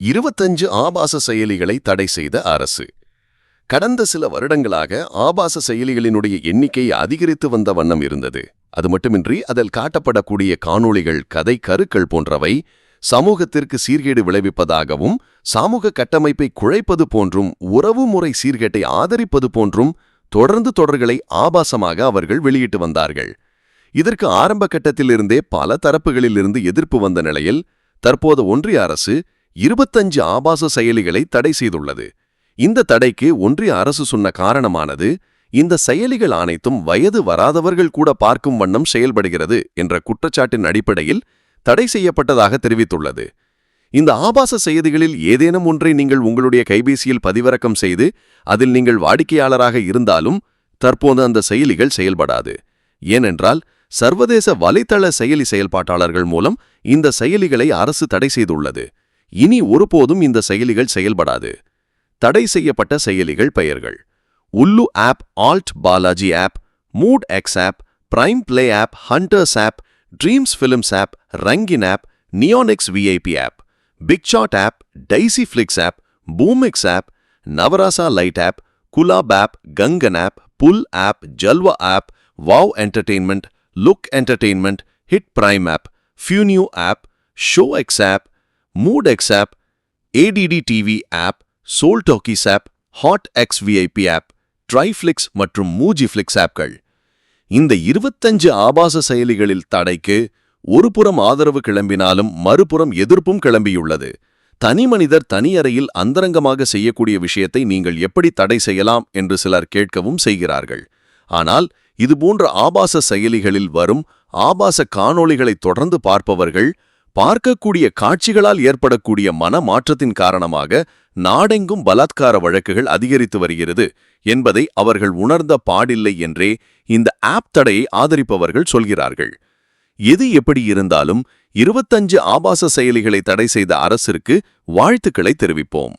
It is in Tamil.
இருபத்தஞ்சு ஆபாச செயலிகளை தடை செய்த அரசு. கடந்த சில வருடங்களாக ஆபாச செயலிகளினுடைய எண்ணிக்கை அதிகரித்து வந்த வண்ணம் இருந்தது. அது மட்டுமின்றி அதில் காட்டப்படக்கூடிய காணொளிகள் கதை கருக்கள் போன்றவை சமூகத்திற்கு சீர்கேடு விளைவிப்பதாகவும் சமூக கட்டமைப்பை குழைப்பது போன்றும் உறவுமுறை சீர்கேட்டை ஆதரிப்பது போன்றும் தொடர்ந்து தொடர்களை ஆபாசமாக அவர்கள் வெளியிட்டு வந்தார்கள். இதற்கு ஆரம்ப கட்டத்திலிருந்தே பல தரப்புகளிலிருந்து எதிர்ப்பு வந்த நிலையில் தற்போது ஒன்றிய அரசு இருபத்தஞ்சு ஆபாச செயலிகளை தடை செய்துள்ளது. இந்த தடைக்கு ஒன்றிய அரசு சொன்ன காரணமானது இந்த செயலிகள் அனைத்தும் வயது வராதவர்கள் கூட பார்க்கும் வண்ணம் செயல்படுகிறது என்ற குற்றச்சாட்டின் அடிப்படையில் தடை செய்யப்பட்டதாக தெரிவித்துள்ளது. இந்த ஆபாச செய்திகளில் ஏதேனும் ஒன்றை நீங்கள் உங்களுடைய கைபேசியில் பதிவிறக்கம் செய்து அதில் நீங்கள் வாடிக்கையாளராக இருந்தாலும் தற்போது அந்த செயலிகள் செயல்படாது. ஏனென்றால் சர்வதேச வலைத்தள செயலி செயல்பாட்டாளர்கள் மூலம் இந்த செயலிகளை அரசு தடை செய்துள்ளது. இனி ஒருபோதும் இந்த செயலிகள் செயல்படாது. தடை செய்யப்பட்ட செயலிகள் பெயர்கள். Ullu app Alt Balaji app Mood X app Prime Play app Hunters app Dreams Films app Rangeen app Neonx VIP app Big Shot app Daisy Flix app Boomix app Navarasa Light app Gulab app Kangan app Bull app Jalwa app Wow Entertainment Look Entertainment Hit Prime app ஃபியூனியூ app Show X app Mood X app ATT TV app Soul Talkies app Hot X VIP app Triflix மற்றும் மூஜிஃப்ளிக்ஸ் ஆப்கள் இந்த இருபத்தஞ்சு ஆபாச செயலிகளில் தடைக்கு ஒருபுறம் ஆதரவு கிளம்பினாலும் மறுபுறம் எதிர்ப்பும் கிளம்பியுள்ளது. தனிமனிதர் தனியறையில் அந்தரங்கமாக செய்யக்கூடிய விஷயத்தை நீங்கள் எப்படி தடை செய்யலாம் என்று சிலர் கேட்கவும் செய்கிறார்கள். ஆனால் இதுபோன்ற ஆபாச செயலிகளில் வரும் ஆபாச காணொளிகளை தொடர்ந்து பார்ப்பவர்கள் பார்க்கக்கூடிய காட்சிகளால் ஏற்படக்கூடிய மன மாற்றத்தின் காரணமாக நாடெங்கும் பலாத்கார வழக்குகள் அதிகரித்து வருகிறது என்பதை அவர்கள் உணர்ந்த பாடில்லை என்றே இந்த ஆப் தடையை ஆதரிப்பவர்கள் சொல்கிறார்கள். எது எப்படி இருந்தாலும் இருபத்தஞ்சு ஆபாச செயலிகளை தடை செய்த அரசிற்கு வாழ்த்துக்களை தெரிவிப்போம்.